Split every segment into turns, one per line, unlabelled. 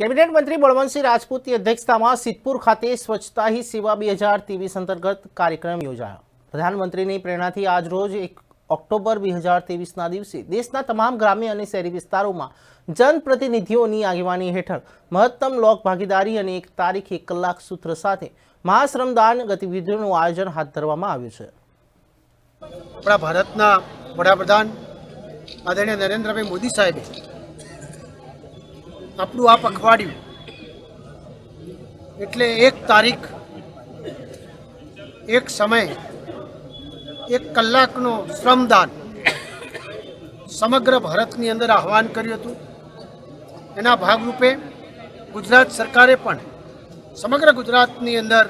Cabinet મંત્રી બળવંતસિંહ રાજપૂતની અધ્યક્ષતામાં સિદ્ધપુર ખાતે સ્વચ્છતા હી સેવા બે હજાર ત્રેવીસ અંતર્ગત કાર્યક્રમ યોજાયો. પ્રધાનમંત્રીની પ્રેરણાથી આજરોજ એક ઓક્ટોબર બે હજાર ત્રેવીસના દિવસે દેશના તમામ ગ્રામ્ય અને શહેરી વિસ્તારોમાં જનપ્રતિનિધિઓની આગેવાની હેઠળ મહત્તમ લોક ભાગીદારી અને એક તારીખ એક કલાક સૂત્ર સાથે મહાશ્રમદાન ગતિવિધિઓનું આયોજન હાથ ધરવામાં આવ્યું છે.
આપણા ભારતના વડાપ્રધાન આદરણીય નરેન્દ્રભાઈ મોદી સાહેબે આપણું આ પખવાડિયું એટલે એક તારીખ, એક સમય, એક કલાકનો શ્રમદાન સમગ્ર ભારતની અંદર આહવાન કર્યું હતું. એના ભાગરૂપે ગુજરાત સરકારે પણ સમગ્ર ગુજરાતની અંદર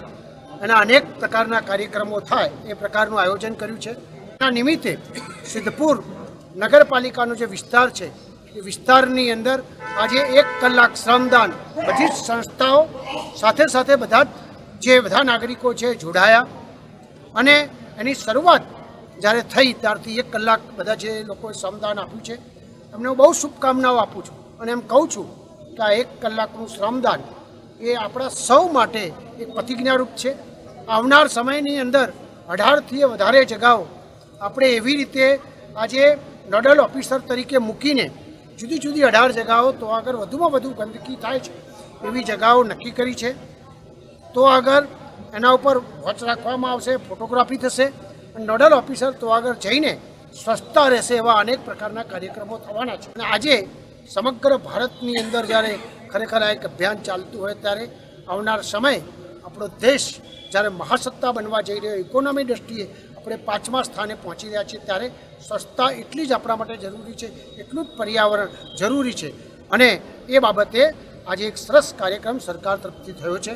એના અનેક પ્રકારના કાર્યક્રમો થાય એ પ્રકારનું આયોજન કર્યું છે. એના નિમિત્તે સિદ્ધપુર નગરપાલિકાનો જે વિસ્તાર છે વિસ્તારની અંદર આજે એક કલાક શ્રમદાન બધી જ સંસ્થાઓ સાથે સાથે બધા જ બધા નાગરિકો છે જોડાયા. અને એની શરૂઆત જ્યારે થઈ ત્યારથી એક કલાક બધા જે લોકોએ શ્રમદાન આપ્યું છે, એમને હું બહુ શુભકામનાઓ આપું છું. અને એમ કહું છું કે આ એક કલાકનું શ્રમદાન એ આપણા સૌ માટે એક પ્રતિજ્ઞારૂપ છે. આવનાર સમયની અંદર અઢારથી વધારે જગાઓ આપણે એવી રીતે આજે નોડલ ઓફિસર તરીકે મૂકીને જુદી જુદી અઢાર જગાઓ તો આગળ વધુમાં વધુ ગંદકી થાય છે, એવી જગાઓ નક્કી કરી છે. તો આગળ એના ઉપર વોચ રાખવામાં આવશે, ફોટોગ્રાફી થશે નોડલ ઓફિસર તો આગળ જઈને સ્વચ્છતા રહેશે એવા અનેક પ્રકારના કાર્યક્રમો થવાના છે. અને આજે સમગ્ર ભારતની અંદર જ્યારે ખરેખર આ એક અભિયાન ચાલતું હોય ત્યારે આવનાર સમય આપણો દેશ જ્યારે મહાસત્તા બનવા જઈ રહ્યો ઇકોનોમી દ્રષ્ટિએ આપણે પાંચમા સ્થાને પહોંચી રહ્યા છીએ, ત્યારે સ્વચ્છતા એટલી જ આપણા માટે જરૂરી છે, એટલું જ પર્યાવરણ જરૂરી છે. અને એ બાબતે આજે એક સરસ કાર્યક્રમ સરકાર તરફથી થયો છે.